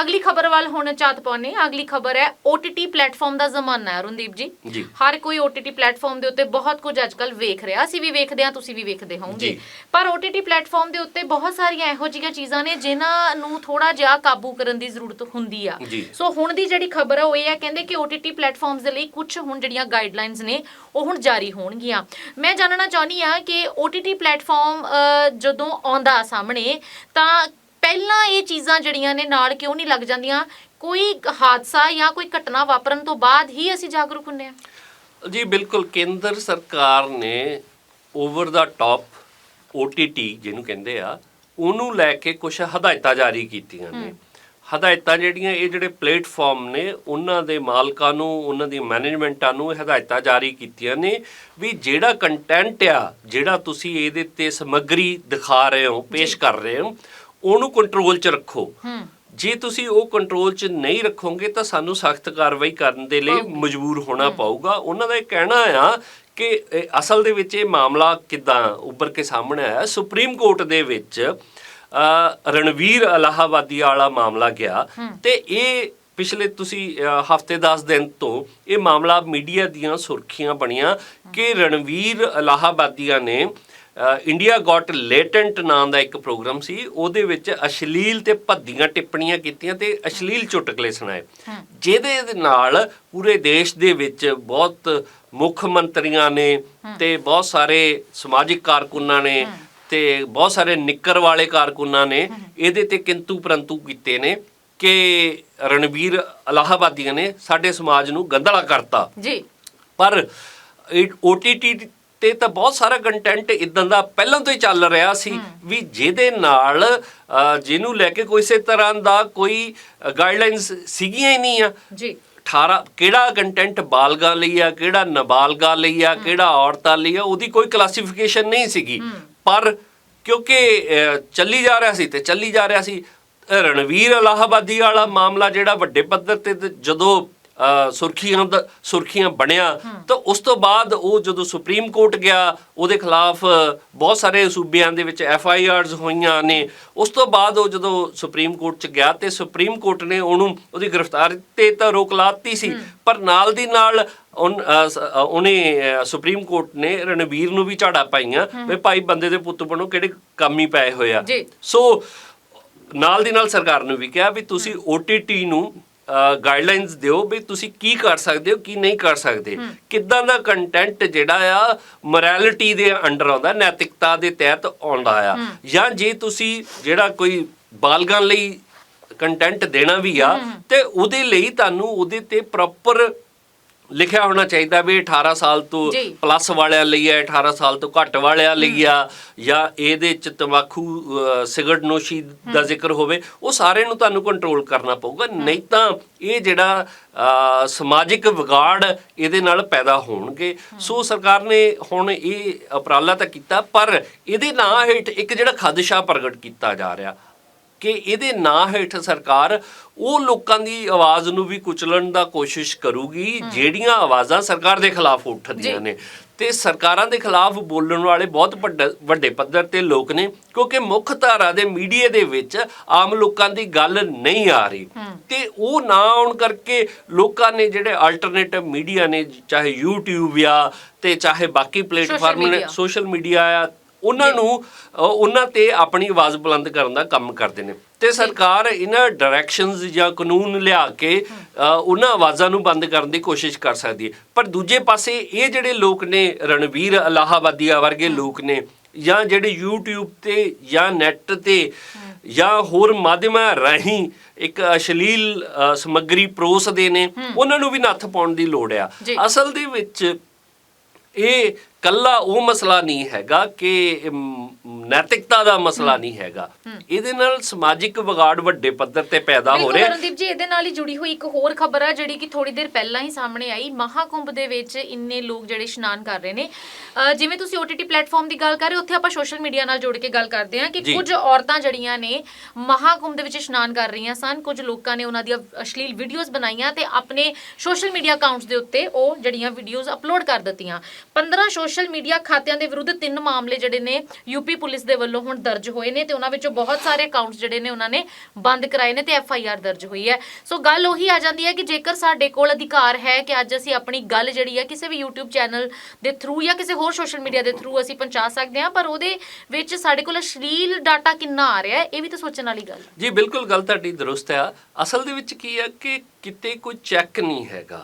ਅਗਲੀ ਖਬਰ ਵੱਲ ਹੁਣ ਚਾਤ ਪਾਉਨੇ ਅਗਲੀ ਖਬਰ ਹੈ OTT ਪਲੇਟਫਾਰਮ ਦਾ ਜ਼ਮਾਨਾ ਹੈ ਰੁੰਦੀਪ ਜੀ। ਜੀ। ਹਰ ਕੋਈ OTT ਪਲੇਟਫਾਰਮ ਦੇ ਉੱਤੇ ਬਹੁਤ ਕੁਝ ਅੱਜਕੱਲ ਵੇਖ ਰਿਹਾ। ਅਸੀਂ ਵੀ ਵੇਖਦੇ ਹਾਂ ਤੁਸੀਂ ਵੀ ਵੇਖਦੇ ਹੋਵੋਗੇ। ਪਰ OTT ਪਲੇਟਫਾਰਮ ਦੇ ਉੱਤੇ ਬਹੁਤ ਸਾਰੀਆਂ ਇਹੋ ਜਿਹੀਆਂ ਚੀਜ਼ਾਂ ਨੇ ਜਿਨ੍ਹਾਂ ਨੂੰ ਥੋੜਾ ਜਿਹਾ ਕਾਬੂ ਕਰਨ ਦੀ ਜ਼ਰੂਰਤ ਹੁੰਦੀ ਆ। ਸੋ ਹੁਣ ਦੀ ਜਿਹੜੀ ਖਬਰ ਹੈ ਉਹ ਇਹ ਹੈ ਕਹਿੰਦੇ ਕਿ OTT ਪਲੇਟਫਾਰਮਸ ਦੇ ਲਈ ਕੁਝ ਹੁਣ ਜਿਹੜੀਆਂ ਗਾਈਡਲਾਈਨਸ ਨੇ ਉਹ ਹੁਣ ਜਾਰੀ ਹੋਣਗੀਆਂ। ਮੈਂ ਜਾਣਨਾ ਚਾਹੁੰਦੀ ਆ ਕਿ OTT ਪਲੇਟਫਾਰਮ ਜਦੋਂ ਆਉਂਦਾ ਸਾਹਮਣੇ ਤਾਂ ਪਹਿਲਾਂ ਇਹ ਚੀਜ਼ਾਂ ਜਿਹੜੀਆਂ ਨੇ ਨਾਲ ਕਿਉਂ ਨਹੀਂ ਲੱਗ ਜਾਂਦੀਆਂ? ਕੋਈ ਹਾਦਸਾ ਜਾਂ ਕੋਈ ਘਟਨਾ ਵਾਪਰਨ ਤੋਂ ਬਾਅਦ ਹੀ ਅਸੀਂ ਜਾਗਰੂਕ ਹੁੰਨੇ ਆ ਜੀ ਬਿਲਕੁਲ। ਕੇਂਦਰ ਸਰਕਾਰ ਨੇ ਓਵਰ ਦਾ ਟਾਪ OTT ਜਿਹਨੂੰ ਕਹਿੰਦੇ ਆ ਉਹਨੂੰ ਲੈ ਕੇ ਕੁਝ ਹਦਾਇਤਾਂ ਜਾਰੀ ਕੀਤੀਆਂ ਨੇ। ਹਦਾਇਤਾਂ ਜਿਹੜੀਆਂ ਇਹ ਜਿਹੜੇ ਪਲੇਟਫਾਰਮ ਨੇ ਉਹਨਾਂ ਦੇ ਮਾਲਕਾਂ ਨੂੰ ਉਹਨਾਂ ਦੀ ਮੈਨੇਜਮੈਂਟਾਂ ਨੂੰ ਹਦਾਇਤਾਂ ਜਾਰੀ ਕੀਤੀਆਂ ਨੇ ਵੀ ਜਿਹੜਾ ਕੰਟੈਂਟ ਆ ਜਿਹੜਾ ਤੁਸੀਂ ਇਹਦੇ ਤੇ ਸਮੱਗਰੀ ਦਿਖਾ ਰਹੇ ਹੋ ਪੇਸ਼ ਕਰ ਰਹੇ ਹੋ ਉਹਨੂੰ ਕੰਟਰੋਲ 'ਚ ਰੱਖੋ। ਜੇ ਤੁਸੀਂ ਉਹ ਕੰਟਰੋਲ 'ਚ ਨਹੀਂ ਰੱਖੋਗੇ ਤਾਂ ਸਾਨੂੰ ਸਖਤ ਕਾਰਵਾਈ ਕਰਨ ਦੇ ਲਈ ਮਜਬੂਰ ਹੋਣਾ ਪਊਗਾ। ਉਹਨਾਂ ਦਾ ਇਹ ਕਹਿਣਾ ਆ ਕਿ ਅਸਲ ਦੇ ਵਿੱਚ ਇਹ ਮਾਮਲਾ ਕਿਦਾਂ ਉੱਭਰ ਕੇ ਸਾਹਮਣੇ ਆਇਆ। ਸੁਪਰੀਮ ਕੋਰਟ ਦੇ ਵਿੱਚ ਰਣਵੀਰ ਅਲਾਹਾਬਾਦੀ ਵਾਲਾ ਮਾਮਲਾ ਗਿਆ। ਤੇ ਇਹ ਪਿਛਲੇ ਤੁਸੀਂ ਹਫ਼ਤੇ 10 ਦਿਨ ਤੋਂ ਇਹ ਮਾਮਲਾ ਮੀਡੀਆ ਦੀਆਂ ਸੁਰਖੀਆਂ ਬਣੀਆਂ ਕਿ ਰਣਵੀਰ ਅਲਾਹਾਬਾਦੀਆਂ ਨੇ ਇੰਡੀਆ ਗਾਟ ਲੇਟੈਂਟ ਨਾਂ ਦਾ ਇੱਕ ਪ੍ਰੋਗਰਾਮ ਸੀ ਉਹਦੇ ਵਿੱਚ ਅਸ਼ਲੀਲ ਤੇ ਭੱਦੀਆਂ ਟਿੱਪਣੀਆਂ ਕੀਤੀਆਂ ਤੇ ਅਸ਼ਲੀਲ ਚੁਟਕਲੇ ਸੁਣਾਏ। ਜਿਹਦੇ ਨਾਲ ਪੂਰੇ ਦੇਸ਼ ਦੇ ਵਿੱਚ ਬਹੁਤ ਮੁੱਖ ਮੰਤਰੀਆਂ ਨੇ ਤੇ ਬਹੁਤ ਸਾਰੇ ਸਮਾਜਿਕ ਕਾਰਕੁਨਾਂ ਨੇ ਤੇ ਬਹੁਤ ਸਾਰੇ ਨਿੱਕਰ ਵਾਲੇ ਕਾਰਕੁਨਾਂ ਨੇ ਇਹਦੇ ਤੇ ਕਿੰਤੂ ਪਰੰਤੂ ਕੀਤੇ ਨੇ ਕਿ ਰਣਵੀਰ ਅਲਾਹਾਬਾਦੀਆਂ ਨੇ ਸਾਡੇ ਸਮਾਜ ਨੂੰ ਗੰਧਲਾ ਕਰਤਾ। ਜੀ। ਪਰ OTT ਤੇ ਤਾਂ ਬਹੁਤ ਸਾਰਾ ਕੰਟੈਂਟ ਇਦਾਂ ਦਾ ਪਹਿਲਾਂ ਤੋਂ ਹੀ ਚੱਲ ਰਿਹਾ ਸੀ ਵੀ ਜਿਹਦੇ ਨਾਲ ਜਿਹਨੂੰ ਲੈ ਕੇ ਕੋਈ ਇਸੇ ਤਰ੍ਹਾਂ ਦਾ ਕੋਈ ਗਾਈਡਲਾਈਨਸ ਸੀਗੀਆਂ ਹੀ ਨਹੀਂ ਆ। ਜੀ। 18 ਕਿਹੜਾ ਕੰਟੈਂਟ ਬਾਲਗਾਂ ਲਈ ਆ ਕਿਹੜਾ ਨਾਬਾਲਗਾਂ ਲਈ ਆ ਕਿਹੜਾ ਔਰਤਾਂ ਲਈ ਆ ਉਹਦੀ ਕੋਈ ਕਲਾਸੀਫਿਕੇਸ਼ਨ ਨਹੀਂ ਸੀਗੀ। ਪਰ ਕਿਉਂਕਿ ਚੱਲੀ ਜਾ ਰਿਹਾ ਸੀ ਤੇ ਚੱਲੀ ਜਾ ਰਿਹਾ ਸੀ। ਰਣਵੀਰ ਅਲਾਹਾਬਾਦੀ ਵਾਲਾ ਮਾਮਲਾ ਜਿਹੜਾ ਵੱਡੇ ਪੱਧਰ ਤੇ ਜਦੋਂ ਸੁਰਖੀਆਂ ਦਾ ਸੁਰਖੀਆਂ ਬਣਿਆ। ਤਾਂ ਉਸ ਤੋਂ ਬਾਅਦ ਉਹ ਜਦੋਂ ਸੁਪਰੀਮ ਕੋਰਟ ਗਿਆ ਉਹਦੇ ਖਿਲਾਫ ਬਹੁਤ ਸਾਰੇ ਸੂਬਿਆਂ ਦੇ ਵਿੱਚ ਐਫ ਆਈ ਆਰਸ ਹੋਈਆਂ ਨੇ। ਉਸ ਤੋਂ ਬਾਅਦ ਉਹ ਜਦੋਂ ਸੁਪਰੀਮ ਕੋਰਟ ਚ ਗਿਆ ਤੇ ਸੁਪਰੀਮ ਕੋਰਟ ਨੇ ਉਹਨੂੰ ਉਹਦੀ ਗ੍ਰਿਫਤਾਰੀ ਤੇ ਤਾਂ ਰੋਕ ਲਾਤੀ ਸੀ। ਪਰ ਨਾਲ ਦੀ ਨਾਲ ਉਹਨੇ ਸੁਪਰੀਮ ਕੋਰਟ ਨੇ ਰਣਵੀਰ ਨੂੰ ਵੀ ਝਾੜਾ ਪਾਈਆਂ ਵੀ ਭਾਈ ਬੰਦੇ ਦੇ ਪੁੱਤ ਬਣੋ ਕਿਹੜੇ ਕੰਮ ਹੀ ਪਏ ਹੋਏ ਆ। ਜੀ। ਸੋ ਨਾਲ ਦੀ ਨਾਲ ਸਰਕਾਰ ਨੂੰ ਵੀ ਕਿਹਾ ਵੀ ਤੁਸੀਂ OTT ਨੂੰ ਗਾਈਡਲਾਈਨਸ ਦਿਓ ਵੀ ਤੁਸੀਂ ਕੀ ਕਰ ਸਕਦੇ ਹੋ ਕੀ ਨਹੀਂ ਕਰ ਸਕਦੇ। ਕਿੱਦਾਂ ਦਾ ਕੰਟੈਂਟ ਜਿਹੜਾ ਆ ਮੋਰੈਲਿਟੀ ਦੇ ਅੰਡਰ ਆਉਂਦਾ ਨੈਤਿਕਤਾ ਦੇ ਤਹਿਤ ਆਉਂਦਾ ਆ। ਜਾਂ ਜੇ ਤੁਸੀਂ ਜਿਹੜਾ ਕੋਈ ਬਾਲਗਾਂ ਲਈ ਕੰਟੈਂਟ ਦੇਣਾ ਵੀ ਆ ਤੇ ਉਹਦੇ ਲਈ ਤੁਹਾਨੂੰ ਉਹਦੇ ਤੇ ਪ੍ਰੋਪਰ ਲਿਖਿਆ ਹੋਣਾ ਚਾਹੀਦਾ ਵੀ 18 ਸਾਲ ਤੋਂ। ਪਲੱਸ ਵਾਲਿਆਂ ਲਈ ਹੈ 18 ਸਾਲ ਤੋਂ ਘੱਟ ਵਾਲਿਆਂ ਲਈ ਆ ਜਾਂ ਇਹਦੇ ਚ ਤੰਬਾਕੂ ਅ, ਸਿਗਰਟ ਨੋਸ਼ੀ ਦਾ ਜ਼ਿਕਰ ਹੋਵੇ ਉਹ ਸਾਰੇ ਨੂੰ ਤੁਹਾਨੂੰ ਕੰਟਰੋਲ ਕਰਨਾ ਪਊਗਾ। ਨਹੀਂ ਤਾਂ ਇਹ ਜਿਹੜਾ ਸਮਾਜਿਕ ਵਿਗਾੜ ਇਹਦੇ ਨਾਲ ਪੈਦਾ ਹੋਣਗੇ। ਸੋ ਸਰਕਾਰ ਨੇ ਹੁਣ ਇਹ ਉਪਰਾਲਾ ਤਾਂ ਕੀਤਾ ਪਰ ਇਹਦੇ ਨਾਂ ਹੇਠ ਇੱਕ ਜਿਹੜਾ ਖਦਸ਼ਾ ਪ੍ਰਗਟ ਕੀਤਾ ਜਾ ਰਿਹਾ ਕਿ ਇਹਦੇ ਨਾਂ ਹੇਠ ਸਰਕਾਰ ਉਹ ਲੋਕਾਂ ਦੀ ਆਵਾਜ਼ ਨੂੰ ਵੀ ਕੁਚਲਣ ਦਾ ਕੋਸ਼ਿਸ਼ ਕਰੂਗੀ ਜਿਹੜੀਆਂ ਆਵਾਜ਼ਾਂ ਸਰਕਾਰ ਦੇ ਖਿਲਾਫ ਉੱਠਦੀਆਂ ਨੇ। ਤੇ ਸਰਕਾਰਾਂ ਦੇ ਖਿਲਾਫ ਬੋਲਣ ਵਾਲੇ ਬਹੁਤ ਵੱਡਾ- ਵੱਡੇ ਪੱਧਰ ਤੇ ਲੋਕ ਨੇ ਕਿਉਂਕਿ ਮੁੱਖ ਧਾਰਾ ਦੇ ਮੀਡੀਆ ਦੇ ਵਿੱਚ ਆਮ ਲੋਕਾਂ ਦੀ ਗੱਲ ਨਹੀਂ ਆ ਰਹੀ। ਤੇ ਉਹ ਨਾ ਆਉਣ ਕਰਕੇ ਲੋਕਾਂ ਨੇ ਜਿਹੜੇ ਆਲਟਰਨੇਟਿਵ ਮੀਡੀਆ ਨੇ ਚਾਹੇ YouTube ਆ ਤੇ ਚਾਹੇ ਬਾਕੀ ਪਲੇਟਫਾਰਮ ਨੇ। ਸੋਸ਼ਲ ਮੀਡੀਆ ਆ ਉਹਨਾਂ ਨੂੰ ਉਹਨਾਂ ਤੇ ਆਪਣੀ ਆਵਾਜ਼ ਬੁਲੰਦ ਕਰਨ ਦਾ ਕੰਮ ਕਰਦੇ ਨੇ। ਤੇ ਸਰਕਾਰ ਇਹਨਾਂ ਡਾਇਰੈਕਸ਼ਨਸ ਜਾਂ ਕਾਨੂੰਨ ਲਿਆ ਕੇ ਉਹਨਾਂ ਆਵਾਜ਼ਾਂ ਨੂੰ ਬੰਦ ਕਰਨ ਦੀ ਕੋਸ਼ਿਸ਼ ਕਰ ਸਕਦੀ ਹੈ। ਪਰ ਦੂਜੇ ਪਾਸੇ ਇਹ ਜਿਹੜੇ ਲੋਕ ਨੇ ਰਣਵੀਰ ਅਲਾਹਾਬਾਦੀਆ ਵਰਗੇ ਲੋਕ ਨੇ ਜਾਂ ਜਿਹੜੇ YouTube ਤੇ ਜਾਂ ਨੈੱਟ ਤੇ ਜਾਂ ਹੋਰ ਮਾਧਿਅਮਾਂ ਰਾਹੀਂ ਇੱਕ ਅਸ਼ਲੀਲ ਸਮੱਗਰੀ ਪਰੋਸਦੇ ਨੇ ਉਹਨਾਂ ਨੂੰ ਵੀ ਨੱਥ ਪਾਉਣ ਦੀ ਲੋੜ ਆ। ਅਸਲ ਦੇ ਵਿੱਚ ਇਹ ਕੱਲਾ ਉਹ ਮਸਲਾ ਨਹੀਂ ਹੈਗਾ ਕਿ ਨੈਤਿਕਤਾ ਦਾ ਮਸਲਾ ਨਹੀਂ ਹੈਗਾ। ਇਹਦੇ ਨਾਲ ਸਮਾਜਿਕ ਵਿਗਾੜ ਵੱਡੇ ਪੱਧਰ ਤੇ ਪੈਦਾ ਹੋ ਰਿਹਾ। ਰਣਦੀਪ ਜੀ ਇਹਦੇ ਨਾਲ ਹੀ ਜੁੜੀ ਹੋਈ ਇੱਕ ਹੋਰ ਖਬਰ ਆ ਜਿਹੜੀ ਕਿ ਥੋੜੀ ਦੇਰ ਪਹਿਲਾਂ ਹੀ ਸਾਹਮਣੇ ਆਈ। ਮਹਾਕੁੰਭ ਦੇ ਵਿੱਚ ਇੰਨੇ ਲੋਕ ਜਿਹੜੇ ਇਸ਼ਨਾਨ ਕਰ ਰਹੇ ਨੇ। ਜਿਵੇਂ ਤੁਸੀਂ OTT ਪਲੇਟਫਾਰਮ ਦੀ ਗੱਲ ਕਰ ਰਹੇ ਉੱਥੇ ਆਪਾਂ ਸੋਸ਼ਲ ਮੀਡੀਆ ਨਾਲ ਜੋੜ ਕੇ ਗੱਲ ਕਰਦੇ ਹਾਂ ਕਿ। ਕੁਝ ਔਰਤਾਂ ਜਿਹੜੀਆਂ ਨੇ ਮਹਾਕੁੰਭ ਦੇ ਵਿੱਚ ਇਸ਼ਨਾਨ ਕਰ ਰਹੀਆਂ ਸਨ। ਕੁਝ ਲੋਕਾਂ ਨੇ ਉਹਨਾਂ ਦੀਆਂ ਅਸ਼ਲੀਲ ਵੀਡੀਓਜ਼ ਬਣਾਈਆਂ ਤੇ ਆਪਣੇ ਸੋਸ਼ਲ ਮੀਡੀਆ ਅਕਾਊਂਟਸ ਦੇ ਉੱਤੇ ਉਹ ਜਿਹੜੀਆਂ ਵੀਡੀਓਜ਼ ਅਪਲੋਡ ਕਰ ਦਿੱਤੀਆਂ। 15 ਸੋਸ਼ਲ ਮੀਡੀਆ ਖਾਤਿਆਂ ਦੇ ਵਿਰੁੱਧ ਤਿੰਨ ਮਾਮਲੇ ਜਿਹੜੇ ਨੇ ਯੂਪੀ ਪੁਲਿਸ ਪੁਲਿਸ ਦੇ ਵੱਲੋਂ ਹੁਣ ਦਰਜ ਹੋਏ ਨੇ ਤੇ ਉਹਨਾਂ ਵਿੱਚੋਂ ਬਹੁਤ ਸਾਰੇ ਅਕਾਊਂਟਸ ਜਿਹੜੇ ਨੇ ਉਹਨਾਂ ਨੇ ਬੰਦ ਕਰਾਏ ਨੇ ਤੇ ਐਫ ਆਈ ਆਰ ਦਰਜ ਹੋਈ ਹੈ। ਸੋ ਗੱਲ ਉਹੀ ਆ ਜਾਂਦੀ ਹੈ ਕਿ ਜੇਕਰ ਸਾਡੇ ਕੋਲ ਅਧਿਕਾਰ ਹੈ ਕਿ ਅੱਜ ਅਸੀਂ ਆਪਣੀ ਗੱਲ ਜਿਹੜੀ ਹੈ ਕਿਸੇ ਵੀ YouTube ਚੈਨਲ ਦੇ ਥਰੂ ਜਾਂ ਕਿਸੇ ਹੋਰ ਸੋਸ਼ਲ ਮੀਡੀਆ ਦੇ ਥਰੂ ਅਸੀਂ ਪਹੁੰਚਾ ਸਕਦੇ ਹਾਂ, ਪਰ ਉਹਦੇ ਵਿੱਚ ਸਾਡੇ ਕੋਲ ਅਸ਼ਲੀਲ ਡਾਟਾ ਕਿੰਨਾ ਆ ਰਿਹਾ ਹੈ, ਇਹ ਵੀ ਤਾਂ ਸੋਚਣ ਵਾਲੀ ਗੱਲ ਹੈ। ਜੀ, ਬਿਲਕੁਲ ਗੱਲ ਤੁਹਾਡੀ ਦਰੁਸਤ ਆ ਅਸਲ ਦੇ ਵਿੱਚ ਕੀ ਹੈ ਕਿ ਕਿਤੇ ਕੋਈ ਚੈੱਕ ਨਹੀਂ ਹੈਗਾ।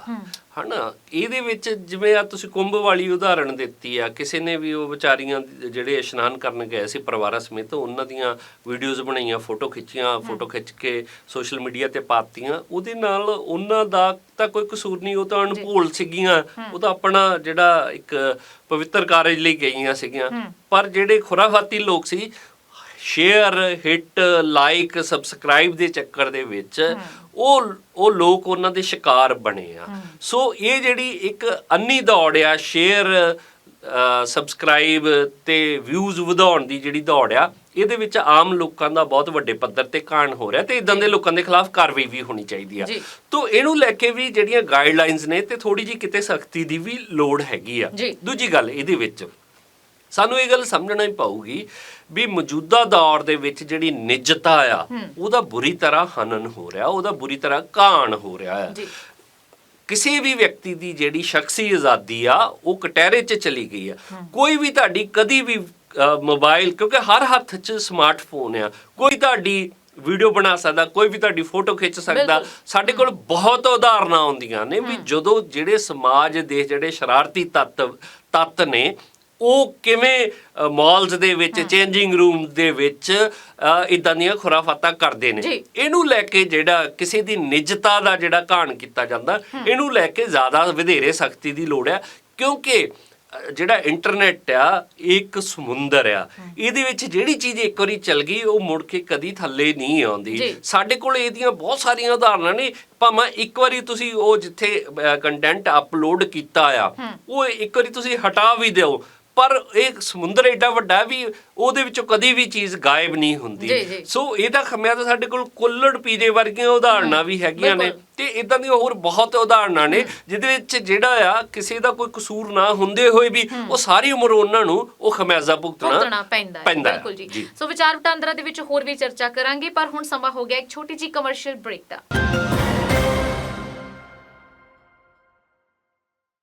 ਹਨਾ? ਇਹਦੇ ਵਿੱਚ ਜਿਵੇਂ ਆ ਤੁਸੀਂ ਕੁੰਭ ਵਾਲੀ ਉਦਾਹਰਣ ਦਿੱਤੀ ਆ ਕਿਸੇ ਨੇ ਵੀ ਉਹ ਵਿਚਾਰੀਆਂ ਜਿਹੜੇ ਇਸ਼ਨਾਨ ਕਰਨ ਗਏ ਸੀ ਪਰਿਵਾਰਾਂ ਸਮੇਤ ਉਹਨਾਂ ਦੀਆਂ ਵੀਡੀਓਜ਼ ਬਣਾਈਆਂ ਫੋਟੋ ਖਿੱਚੀਆਂ ਫੋਟੋ ਖਿੱਚ ਕੇ ਸੋਸ਼ਲ ਮੀਡੀਆ ਤੇ ਪਾਤੀਆਂ। ਉਹਦੇ ਨਾਲ ਉਹਨਾਂ ਦਾ ਤਾਂ ਕੋਈ ਕਸੂਰ ਨਹੀਂ ਉਹ ਤਾਂ ਅਣਭੁੱਲ ਸੀਗੀਆਂ। ਉਹ ਤਾਂ ਆਪਣਾ ਜਿਹੜਾ ਇੱਕ ਪਵਿੱਤਰ ਕਾਰਜ ਲਈ ਗਈਆਂ ਸੀਗੀਆਂ। ਪਰ ਜਿਹੜੇ ਖੁਰਾਫਾਤੀ ਲੋਕ ਸੀ ਸ਼ੇਅਰ ਹਿੱਟ ਲਾਈਕ ਸਬਸਕ੍ਰਾਈਬ ਦੇ ਚੱਕਰ ਦੇ ਵਿੱਚ ਉਹ ਉਹ ਲੋਕ ਉਹਨਾਂ ਦੇ ਸ਼ਿਕਾਰ ਬਣੇ ਆ। ਸੋ ਇਹ ਜਿਹੜੀ ਇੱਕ ਅੰਨੀ ਦੌੜ ਆ ਸ਼ੇਅਰ ਸਬਸਕ੍ਰਾਈਬ ਤੇ ਵਿਊਜ਼ ਵਧਾਉਣ ਦੀ ਜਿਹੜੀ ਦੌੜ ਆ ਇਹਦੇ ਵਿੱਚ ਆਮ ਲੋਕਾਂ ਦਾ ਬਹੁਤ ਵੱਡੇ ਪੱਧਰ ਤੇ ਕਾਣ ਹੋ ਰਿਹਾ ਤੇ ਇਦਾਂ ਦੇ ਲੋਕਾਂ ਦੇ ਖਿਲਾਫ ਕਾਰਵਾਈ ਵੀ ਹੋਣੀ ਚਾਹੀਦੀ ਆ। ਤੋਂ ਇਹਨੂੰ ਲੈ ਕੇ ਵੀ ਜਿਹੜੀਆਂ ਗਾਈਡਲਾਈਨਸ ਨੇ ਤੇ ਥੋੜੀ ਜੀ ਕਿਤੇ ਸਖਤੀ ਦੀ ਵੀ ਲੋੜ ਹੈਗੀ ਆ। ਦੂਜੀ ਗੱਲ ਇਹਦੇ ਵਿੱਚ ਸਾਨੂੰ ਇਹ ਗੱਲ ਸਮਝਣਾ ਹੀ ਪਊਗੀ ਵੀ ਮੌਜੂਦਾ ਦੌਰ ਦੇ ਵਿੱਚ ਜਿਹੜੀ ਨਿਜਤਾ ਆ ਉਹਦਾ ਬੁਰੀ ਤਰ੍ਹਾਂ ਹਨਨ ਹੋ ਰਿਹਾ ਉਹਦਾ ਬੁਰੀ ਤਰ੍ਹਾਂ ਕਾਣ ਹੋ ਰਿਹਾ ਜੀ। ਕਿਸੇ ਵੀ ਵਿਅਕਤੀ ਦੀ ਜਿਹੜੀ ਸ਼ਖਸੀ ਆਜ਼ਾਦੀ ਆ ਉਹ ਕਟਹਿਰੇ 'ਚ ਚਲੀ ਗਈ ਆ। ਕੋਈ ਵੀ ਤੁਹਾਡੀ ਕਦੀ ਵੀ ਮੋਬਾਈਲ ਕਿਉਂਕਿ ਹਰ ਹੱਥ 'ਚ ਸਮਾਰਟਫੋਨ ਆ ਕੋਈ ਤੁਹਾਡੀ ਵੀਡੀਓ ਬਣਾ ਸਕਦਾ ਕੋਈ ਵੀ ਤੁਹਾਡੀ ਫੋਟੋ ਖਿੱਚ ਸਕਦਾ। ਸਾਡੇ ਕੋਲ ਬਹੁਤ ਉਦਾਹਰਨਾਂ ਆਉਂਦੀਆਂ ਨੇ ਵੀ ਜਦੋਂ ਜਿਹੜੇ ਸਮਾਜ ਦੇ ਜਿਹੜੇ ਸ਼ਰਾਰਤੀ ਤੱਤ ਤੱਤ ਨੇ ਉਹ ਕਿਵੇਂ ਮਾਲਸ ਦੇ ਵਿੱਚ ਚੇਂਜਿੰਗ ਰੂਮ ਦੇ ਵਿੱਚ ਇਦਾਂ ਦੀਆਂ ਖੁਰਾਫਾਤਾਂ ਕਰਦੇ ਨੇ। ਇਹਨੂੰ ਲੈ ਕੇ ਜਿਹੜਾ ਕਿਸੇ ਦੀ ਨਿਜਤਾ ਦਾ ਜਿਹੜਾ ਘਾਣ ਕੀਤਾ ਜਾਂਦਾ ਇਹਨੂੰ ਲੈ ਕੇ ਜ਼ਿਆਦਾ ਵਧੇਰੇ ਸਖਤੀ ਦੀ ਲੋੜ ਹੈ ਕਿਉਂਕਿ ਜਿਹੜਾ ਇੰਟਰਨੈਟ ਆ ਇੱਕ ਸਮੁੰਦਰ ਆ। ਇਹਦੇ ਵਿੱਚ ਜਿਹੜੀ ਚੀਜ਼ ਇੱਕ ਵਾਰੀ ਚਲ ਗਈ ਉਹ ਮੁੜ ਕੇ ਕਦੀ ਥੱਲੇ ਨਹੀਂ ਆਉਂਦੀ। ਸਾਡੇ ਕੋਲ ਇਹਦੀਆਂ ਬਹੁਤ ਸਾਰੀਆਂ ਉਦਾਹਰਨਾਂ ਨੇ ਭਾਵੇਂ ਇੱਕ ਵਾਰੀ ਤੁਸੀਂ ਉਹ ਜਿੱਥੇ ਕੰਟੈਂਟ ਅਪਲੋਡ ਕੀਤਾ ਆ ਉਹ ਇੱਕ ਵਾਰੀ ਤੁਸੀਂ ਹਟਾ ਵੀ ਦਿਓ। ਪਰ ਇਹ ਸਮੁੰਦਰ ਏਡਾ ਵੱਡਾ ਵੀ ਉਹਦੇ ਵਿੱਚੋਂ ਕਦੀ ਵੀ ਚੀਜ਼ ਗਾਇਬ ਨਹੀਂ ਹੁੰਦੀ। ਸੋ ਇਹਦਾ ਖਮਿਆ ਤਾਂ ਸਾਡੇ ਕੋਲ ਕੁੱਲੜ ਪੀਜੇ ਵਰਗੀਆਂ ਉਦਾਹਰਨਾਂ ਵੀ ਹੈਗੀਆਂ ਨੇ। ਤੇ ਇਦਾਂ ਦੀਆਂ ਹੋਰ ਬਹੁਤ ਉਦਾਹਰਨਾਂ ਨੇ ਜਿਹਦੇ ਵਿੱਚ ਜਿਹੜਾ ਆ ਕਿਸੇ ਦਾ ਕੋਈ ਕਸੂਰ ਨਾ ਹੁੰਦੇ ਹੋਏ ਵੀ ਉਹ ਸਾਰੀ ਉਮਰ ਉਹਨਾਂ ਨੂੰ ਉਹ ਖਮਿਆਜ਼ਾ ਭੁਗਤਣਾ ਪੈਂਦਾ ਹੈ। ਬਿਲਕੁਲ ਜੀ। ਸੋ ਵਿਚਾਰ ਵਟਾਂਦਰਾ ਦੇ ਵਿੱਚ ਹੋਰ ਵੀ ਚਰਚਾ ਕਰਾਂਗੇ ਪਰ ਹੁਣ ਸਮਾਂ ਹੋ ਗਿਆ ਇੱਕ ਛੋਟੀ ਜੀ ਕਮਰਸ਼ੀਅਲ ਬ੍ਰੇਕ ਦਾ